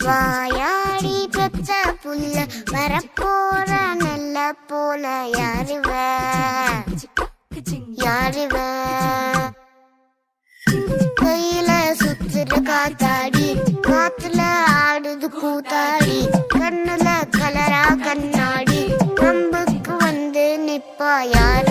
வாயாடி பெத்த புல்ல வரப்போற நல்ல போல யாருவ யாருவ கையில சுத்துற காத்தாடி காத்துல ஆடுது கூத்தாடி கண்ணுல கலரா கண்ணாடி நம்புக்கு வந்து நிப்பா யார்